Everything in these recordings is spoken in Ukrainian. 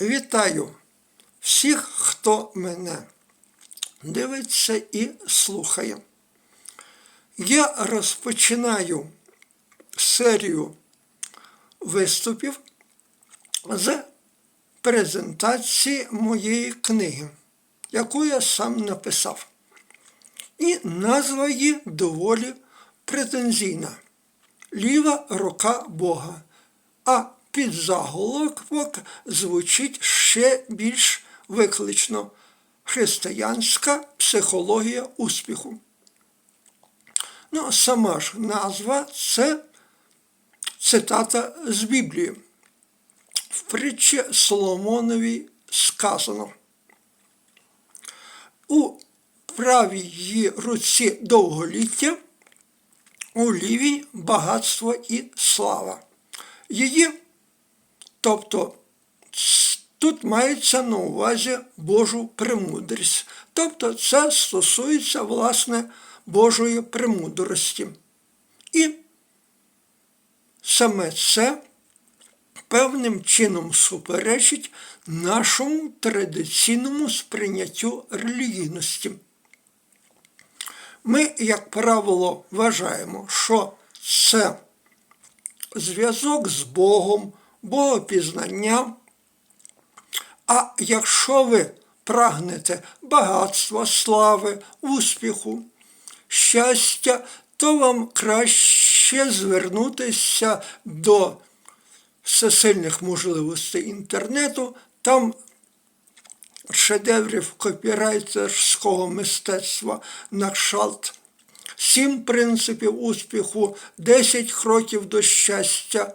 Вітаю всіх, хто мене дивиться і слухає. Я розпочинаю серію виступів з презентації моєї книги, яку я сам написав. І назва її доволі претензійна Ліва рука Бога. А підзаголовок звучить ще більш виклично християнська психологія успіху. Ну, сама ж назва це цитата з Біблії. В притчі Соломоновій сказано. У правій її руці довголіття, у лівій багатство і слава. Її, тобто тут мається на увазі Божу премудрість. Тобто це стосується, власне, Божої премудрості. І саме це певним чином суперечить нашому традиційному сприйняттю релігійності. Ми, як правило, вважаємо, що це зв'язок з Богом, богопізнання. А якщо ви прагнете багатства, слави, успіху, щастя, то вам краще звернутися до всесильних можливостей інтернету. Там шедеврів копірайтерського мистецтва на кшалт. Сім принципів успіху, 10 кроків до щастя.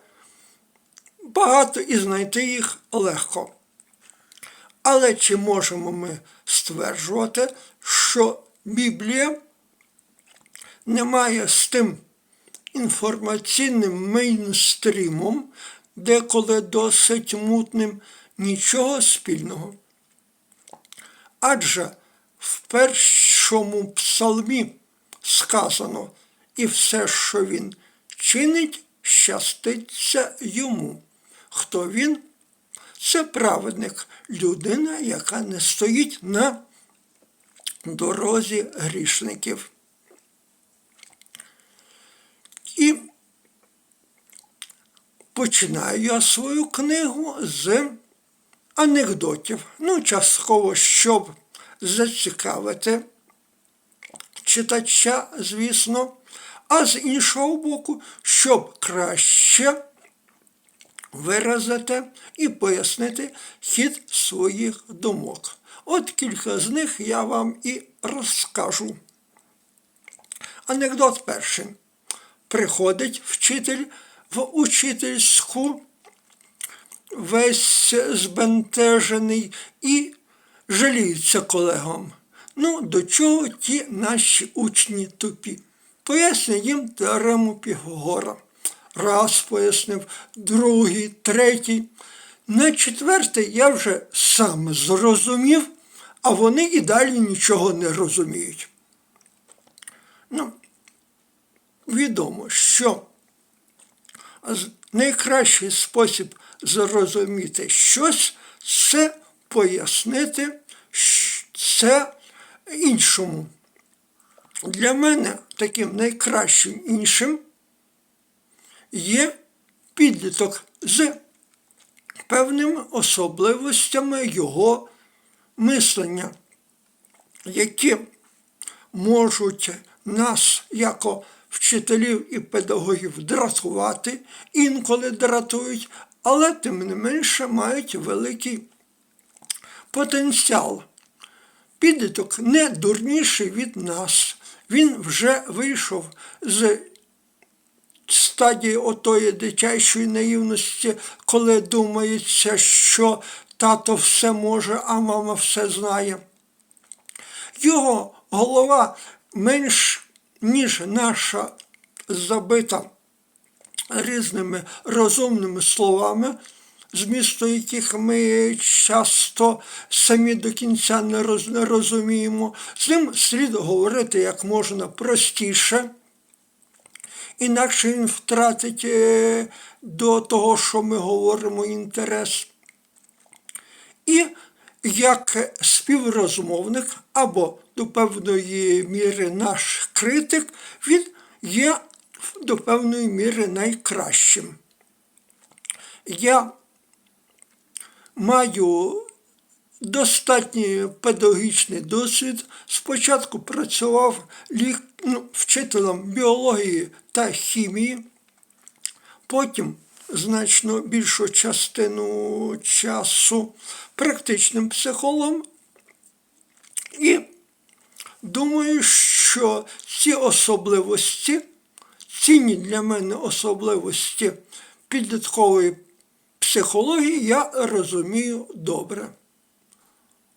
Багато і знайти їх легко. Але чи можемо ми стверджувати, що Біблія не має з тим інформаційним мейнстрімом, деколи досить мутним, нічого спільного? Адже в першому псалмі сказано, і все, що він чинить, щаститься йому. Хто він? Це праведник, людина, яка не стоїть на дорозі грішників. І починаю я свою книгу з анекдотів. Ну, частково, щоб зацікавити читача, звісно, а з іншого боку, щоб краще виразити і пояснити хід своїх думок. От кілька з них я вам і розкажу. Анекдот перший. Приходить вчитель в учительську, весь збентежений і жаліється колегам. Ну, до чого ті наші учні тупі? Поясню їм теорему Піфагора. Раз пояснив, другий, третій. На четвертий я вже сам зрозумів, а вони і далі нічого не розуміють. Ну, відомо, що найкращий спосіб зрозуміти щось це пояснити це іншому. Для мене таким найкращим іншим є підліток з певними особливостями його мислення, які можуть нас, як вчителів і педагогів, дратувати, інколи дратують, але тим не менше мають великий потенціал. Підліток не дурніший від нас. Він вже вийшов з стадії отої дитячої наївності, коли думається, що тато все може, а мама все знає. Його голова менш, ніж наша забита різними розумними словами, змісту яких ми часто самі до кінця не розуміємо, з ним слід говорити як можна простіше інакше він втратить е, до того, що ми говоримо, інтерес. І як співрозмовник або до певної міри наш критик, він є до певної міри найкращим. Я маю достатній педагогічний досвід. Спочатку працював лік... ну, вчителем біології та хімії, потім значно більшу частину часу практичним психологом. І думаю, що ці особливості, цінні для мене особливості підліткової психології я розумію добре.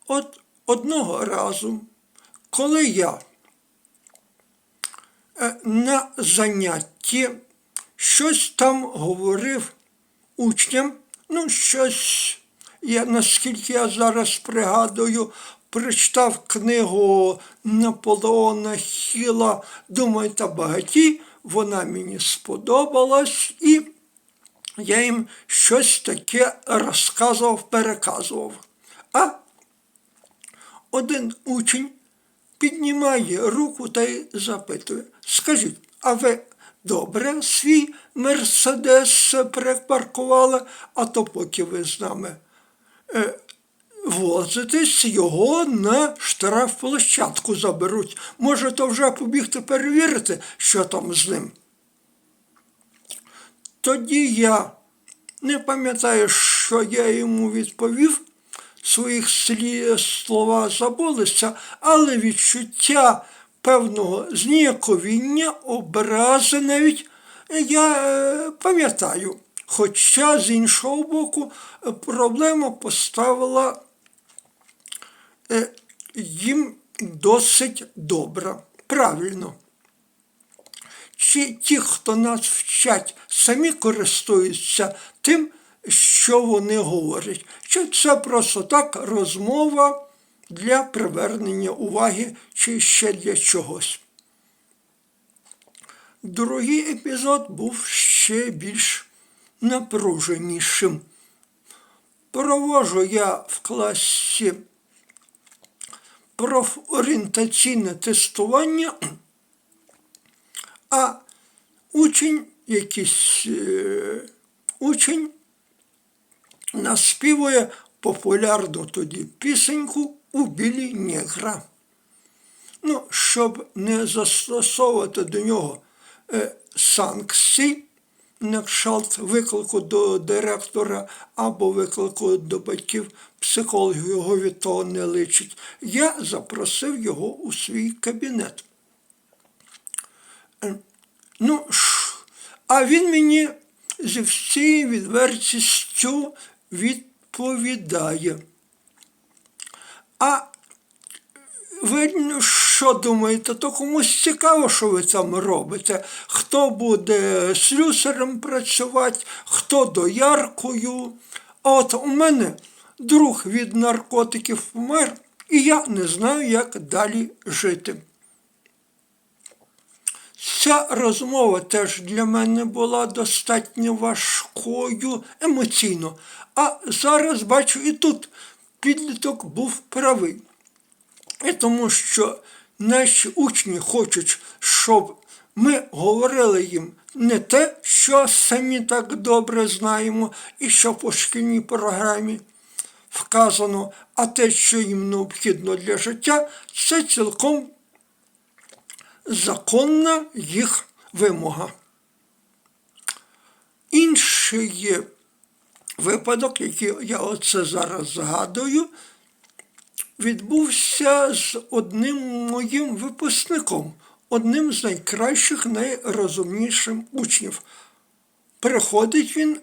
От одного разу, коли я на занятті. Щось там говорив учням, ну, щось, я, наскільки я зараз пригадую, прочитав книгу Наполеона Хіла. Думай та багаті, вона мені сподобалась, і я їм щось таке розказував, переказував. А один учень піднімає руку та й запитує: Скажіть, а ви добре свій Мерседес припаркували, а то поки ви з нами е, возитесь, його на штрафплощадку заберуть. Можете вже побігти перевірити, що там з ним. Тоді я не пам'ятаю, що я йому відповів своїх слів, слова забулися, але відчуття певного зніяковіння, образи навіть я е, пам'ятаю. Хоча з іншого боку проблема поставила е, їм досить добре, правильно. Чи ті, хто нас вчать, самі користуються тим, що вони говорять. Чи це просто так розмова для привернення уваги чи ще для чогось. Другий епізод був ще більш напруженішим. Провожу я в класі профорієнтаційне тестування, а учень, якийсь е, учень наспівує популярну тоді пісеньку у білі негра. Ну, щоб не застосовувати до нього е, санкцій, на кшталт виклику до директора або виклику до батьків, психологів його від того не личить, я запросив його у свій кабінет. Е, ну, а він мені зі всією відвертістю відповідає. А ви що думаєте, то комусь цікаво, що ви там робите? Хто буде слюсарем працювати, хто дояркою. А от у мене друг від наркотиків помер, і я не знаю, як далі жити. Ця розмова теж для мене була достатньо важкою емоційно. А зараз бачу і тут підліток був правий. І тому що наші учні хочуть, щоб ми говорили їм не те, що самі так добре знаємо, і що по шкільній програмі вказано, а те, що їм необхідно для життя, це цілком законна їх вимога. Інший випадок, який я оце зараз згадую, відбувся з одним моїм випускником, одним з найкращих, найрозумніших учнів. Приходить він,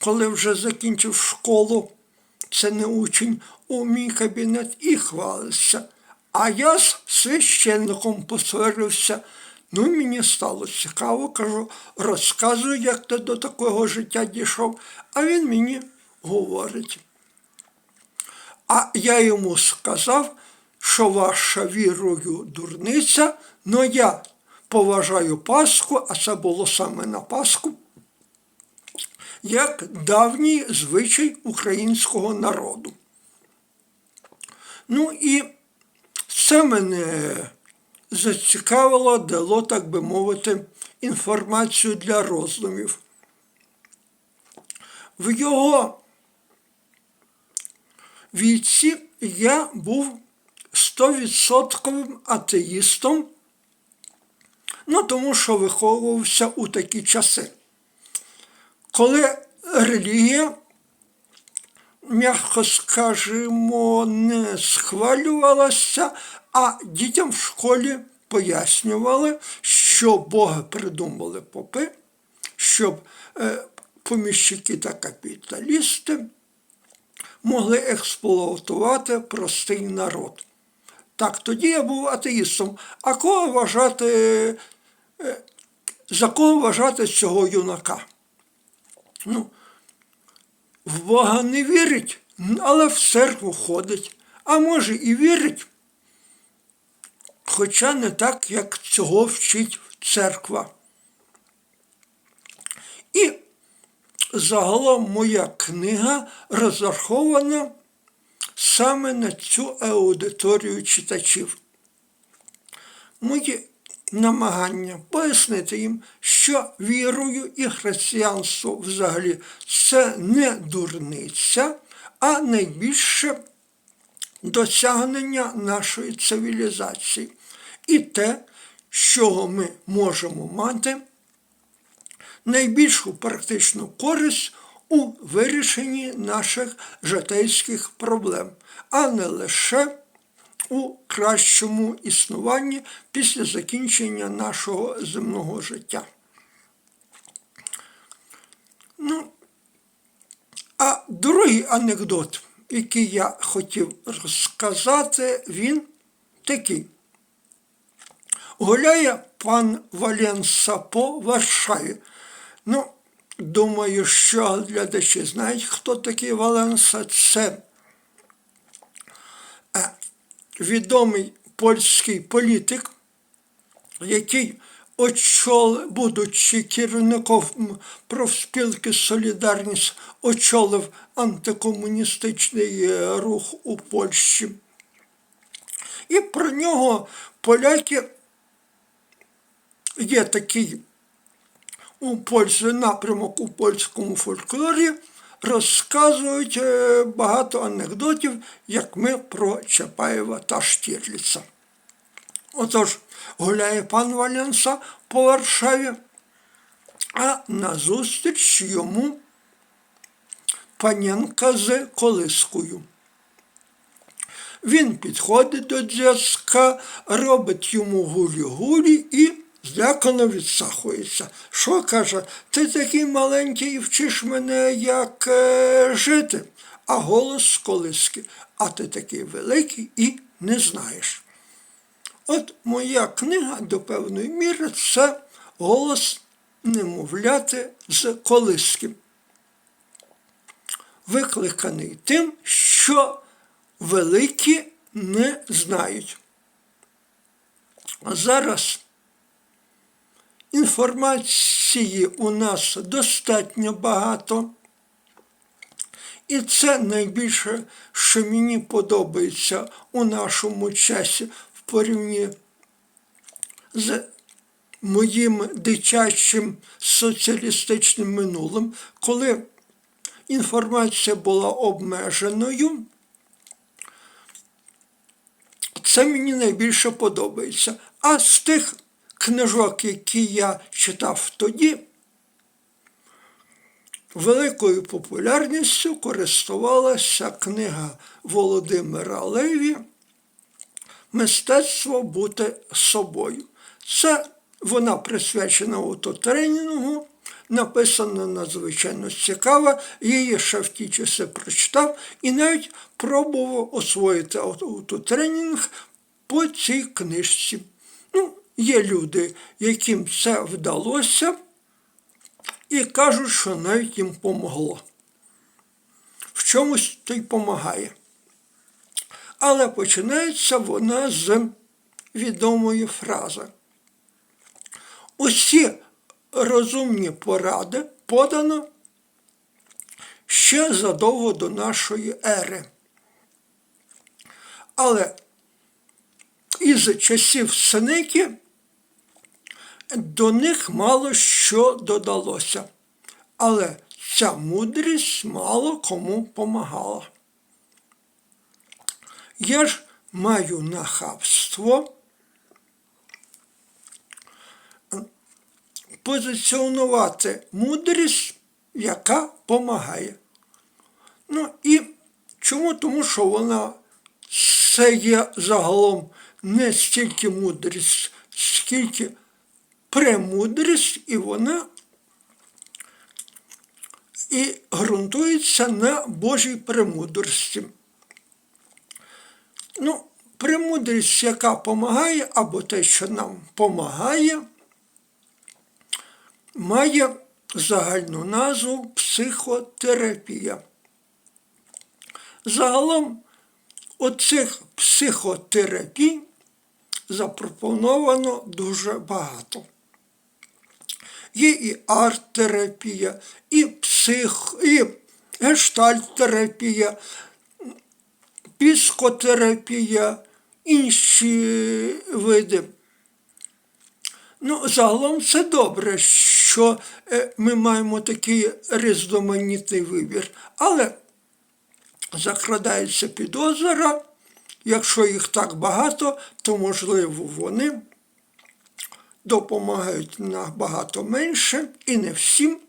коли вже закінчив школу, це не учень, у мій кабінет і хвалиться. А я з священником посварився. Ну, мені стало цікаво, кажу, розказую, як ти до такого життя дійшов. А він мені говорить. А я йому сказав, що ваша вірою дурниця, але я поважаю Пасху, а це було саме на Пасху. як давній звичай українського народу. Ну і це мене зацікавило, дало, так би мовити, інформацію для роздумів. В його віці я був стовідсотковим атеїстом, ну тому що виховувався у такі часи, коли релігія, м'яко скажімо, не схвалювалася, а дітям в школі пояснювали, що Бога придумали попи, щоб е, поміщики та капіталісти могли експлуатувати простий народ. Так, тоді я був атеїстом. А кого вважати, е, за кого вважати цього юнака? Ну, в Бога не вірить, але в церкву ходить. А може і вірить, хоча не так, як цього вчить церква. І загалом моя книга розрахована саме на цю аудиторію читачів. Мої намагання пояснити їм, що вірою і християнство взагалі це не дурниця, а найбільше досягнення нашої цивілізації. І те, що ми можемо мати найбільшу практичну користь у вирішенні наших житейських проблем, а не лише у кращому існуванні після закінчення нашого земного життя. Ну, а другий анекдот, який я хотів розказати, він такий. Гуляє пан Валенса по Варшаві. Ну, думаю, що глядачі знають, хто такий Валенса. Це відомий польський політик, який очолив, будучи керівником профспілки Солідарність, очолив антикомуністичний е, рух у Польщі. І про нього поляки є такий у Польщі напрямок у польському фольклорі розказують е, багато анекдотів, як ми про Чапаєва та Штірліца. Отож, гуляє пан Валенса по Варшаві, а назустріч йому панянка з колискою. Він підходить до дядька, робить йому гулі-гулі і злякано відсахується. Що каже, ти такий маленький і вчиш мене, як е, жити, а голос з колиски, а ти такий великий і не знаєш. От моя книга до певної міри це голос немовляти з колиски. Викликаний тим, що великі не знають. А зараз інформації у нас достатньо багато. І це найбільше, що мені подобається у нашому часі в порівні з моїм дитячим соціалістичним минулим, коли інформація була обмеженою. Це мені найбільше подобається. А з тих книжок, які я читав тоді, великою популярністю користувалася книга Володимира Леві Мистецтво бути собою. Це вона присвячена автотренінгу, написана надзвичайно цікаво, її ще в ті часи прочитав і навіть пробував освоїти автотренінг по цій книжці. Ну, Є люди, яким це вдалося, і кажуть, що навіть їм помогло. В чомусь то й помагає. Але починається вона з відомої фрази. Усі розумні поради подано ще задовго до нашої ери. Але із часів Сенеки до них мало що додалося. Але ця мудрість мало кому помагала. Я ж маю нахабство позиціонувати мудрість, яка помагає. Ну і чому? Тому що вона це є загалом не стільки мудрість, скільки премудрість, і вона і ґрунтується на Божій премудрості. Ну, премудрість, яка допомагає, або те, що нам допомагає, має загальну назву психотерапія. Загалом оцих психотерапій запропоновано дуже багато. Є і арт-терапія, і псих, і гештальт-терапія, піскотерапія, інші види. Ну, загалом це добре, що е, ми маємо такий різноманітний вибір. Але закрадається підозра, якщо їх так багато, то можливо вони допомагають набагато менше і не всім,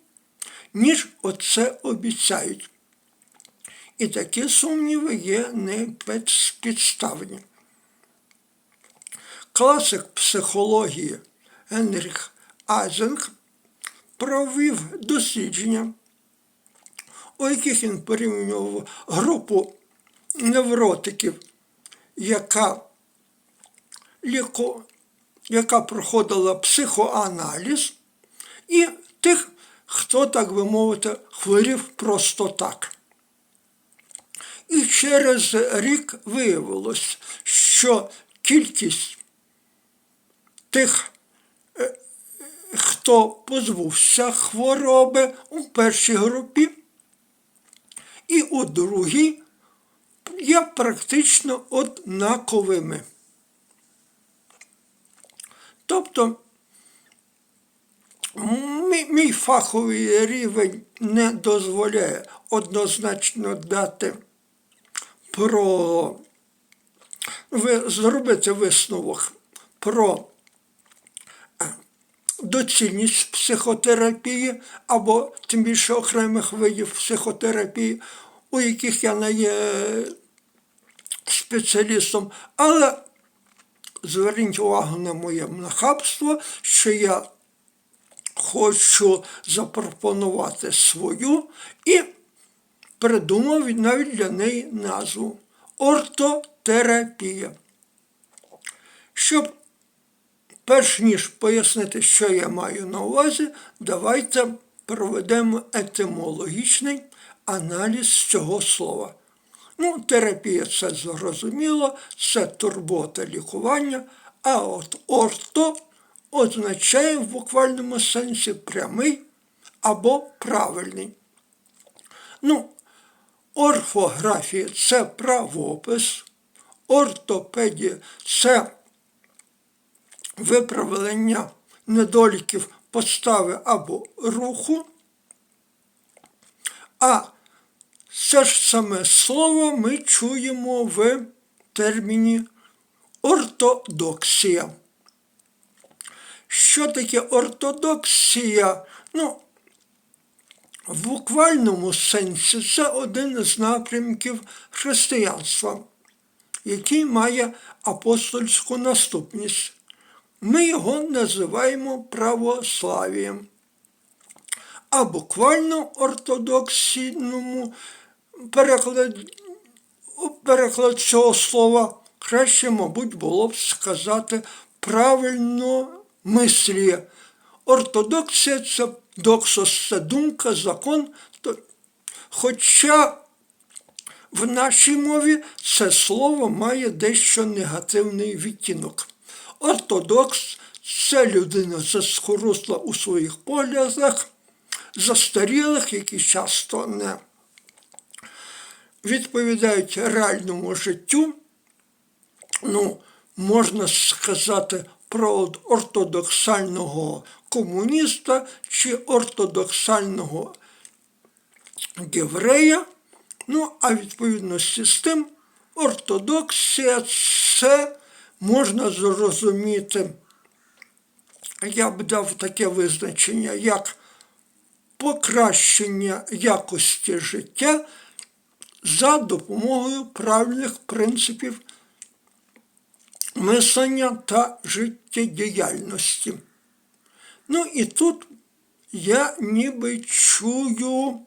ніж оце обіцяють. І такі сумніви є не підставні. Класик психології Генріх Айзенг провів дослідження, у яких він порівнював групу невротиків, яка ліко, яка проходила психоаналіз, і тих, хто, так би мовити, хворів просто так. І через рік виявилось, що кількість тих, е, хто позбувся хвороби у першій групі і у другій є практично однаковими. Тобто мій, фаховий рівень не дозволяє однозначно дати про зробити висновок про е, доцільність психотерапії або тим більше окремих видів психотерапії, у яких я не є спеціалістом, але зверніть увагу на моє нахабство, що я хочу запропонувати свою і придумав навіть для неї назву ортотерапія. Щоб перш ніж пояснити, що я маю на увазі, давайте проведемо етимологічний аналіз цього слова. Ну, терапія це зрозуміло, це турбота лікування, а от орто означає в буквальному сенсі прямий або правильний. Ну, орфографія це правопис, ортопедія це виправлення недоліків постави або руху. А це ж саме слово ми чуємо в терміні ортодоксія. Що таке ортодоксія? Ну, в буквальному сенсі це один з напрямків християнства, який має апостольську наступність. Ми його називаємо православієм. А буквально ортодоксійному переклад, переклад цього слова краще, мабуть, було б сказати правильно мислі. Ортодоксія це доксос, це думка, закон. Хоча в нашій мові це слово має дещо негативний відтінок. Ортодокс це людина заскорусла у своїх поглядах, застарілих, які часто не відповідають реальному життю, ну, можна сказати про ортодоксального комуніста чи ортодоксального єврея. Ну, а відповідності з тим, ортодоксія це можна зрозуміти, я б дав таке визначення, як покращення якості життя за допомогою правильних принципів мислення та життєдіяльності. Ну і тут я ніби чую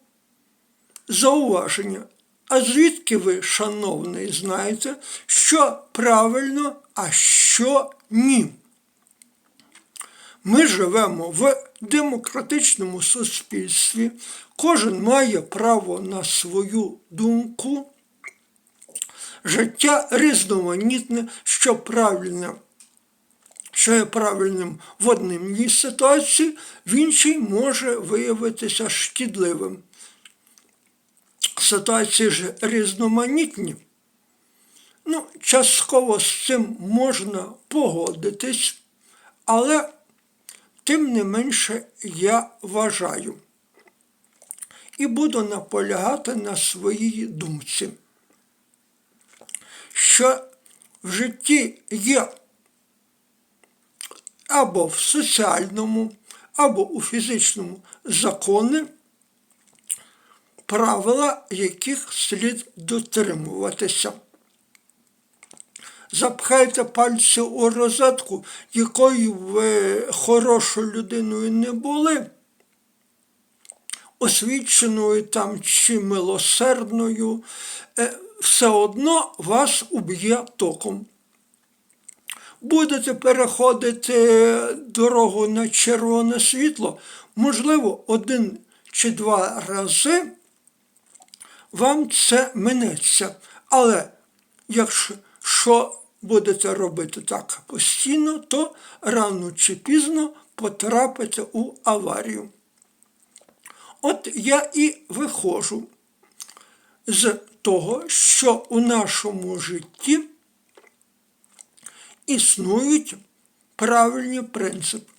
зауваження. А звідки ви, шановний, знаєте, що правильно, а що ні? Ми живемо в демократичному суспільстві, кожен має право на свою думку. Життя різноманітне, що правильне, що є правильним в одній ситуації, в іншій може виявитися шкідливим. Ситуації ж різноманітні. Ну, частково з цим можна погодитись, але тим не менше я вважаю і буду наполягати на своїй думці, що в житті є або в соціальному, або у фізичному закони, правила яких слід дотримуватися. Запхайте пальці у розетку, якою ви хорошою людиною не були, освіченою там чи милосердною, е, все одно вас уб'є током. Будете переходити дорогу на червоне світло, можливо, один чи два рази вам це минеться. Але якщо будете робити так постійно, то рано чи пізно потрапите у аварію. От я і виходжу з того, що у нашому житті існують правильні принципи.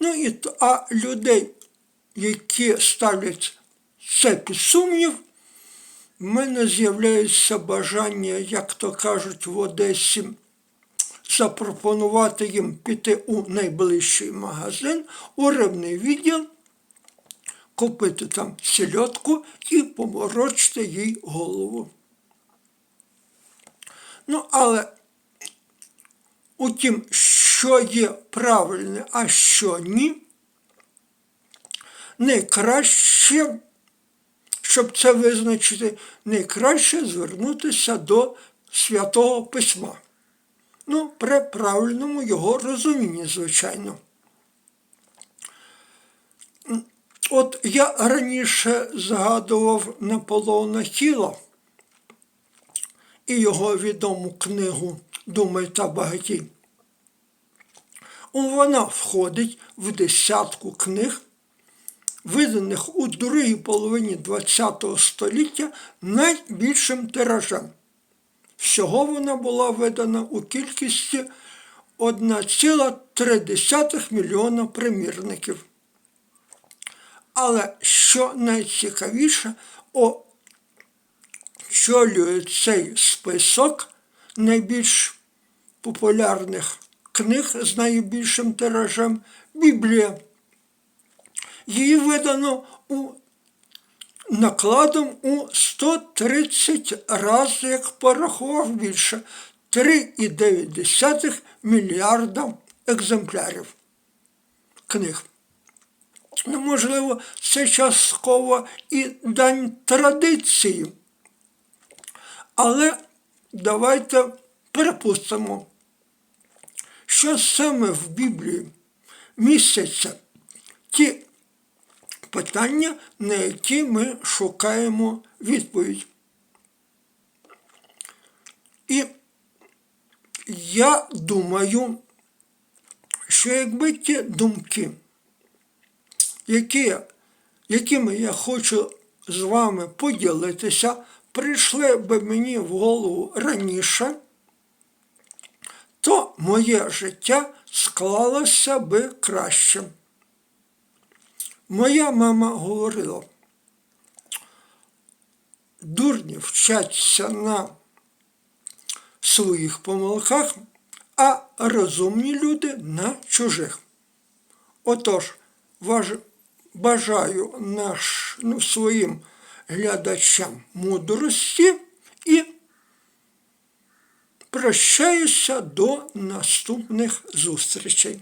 Ну і а людей, які ставлять це під сумнів, в мене з'являється бажання, як то кажуть в Одесі, запропонувати їм піти у найближчий магазин, у рибний відділ, купити там сільотку і поморочити їй голову. Ну, але у тім, що є правильне, а що ні, найкраще щоб це визначити, найкраще звернутися до Святого Письма. Ну, при правильному його розумінні, звичайно. От я раніше згадував Наполеона Хіла і його відому книгу Думай та багатій. Вона входить в десятку книг, виданих у другій половині ХХ століття найбільшим тиражем. Всього вона була видана у кількості 1,3 мільйона примірників. Але що найцікавіше, очолює цей список найбільш популярних книг з найбільшим тиражем Біблія. Її видано у накладом у 130 разів, як порахував більше 3,9 мільярда екземплярів книг. Ну, можливо, це частково і дань традиції. Але давайте припустимо, що саме в Біблії містяться ті питання, на які ми шукаємо відповідь. І я думаю, що якби ті думки, які, якими я хочу з вами поділитися, прийшли би мені в голову раніше, то моє життя склалося би краще. Моя мама говорила, дурні вчаться на своїх помилках, а розумні люди на чужих. Отож, бажаю наш, ну, своїм глядачам мудрості і прощаюся до наступних зустрічей.